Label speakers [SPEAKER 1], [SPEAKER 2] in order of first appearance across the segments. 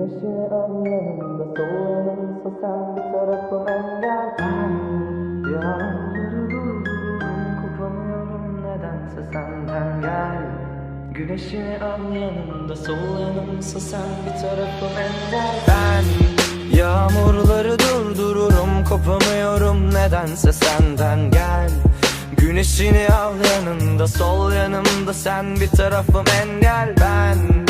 [SPEAKER 1] Güneşi al yanımda sol yanımsa sen bir tarafım engel. Ben yağmurları durdururum kopamıyorum nedense senden gel. Güneşini al yanımda sol yanımsa sen bir tarafım engel. Ben yağmurları durdururum kopamıyorum nedense senden gel. Güneşini al yanında sol yanımda sen bir tarafım engel. Ben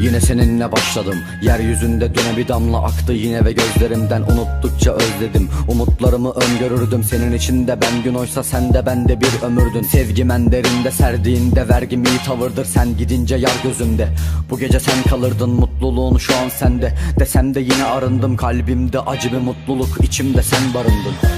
[SPEAKER 2] Yine seninle başladım. Yeryüzünde döne bir damla aktı yine ve gözlerimden Unuttukça özledim. Umutlarımı öngörürdüm Senin içinde. Ben gün oysa sen de bende bir ömürdün. Sevgim en derinde serdiğinde vergim iyi tavırdır. Sen gidince yar gözümde. Bu gece sen kalırdın mutluluğun şu an sende. Desem de yine arındım. Kalbimde acı bir mutluluk içimde sen barındın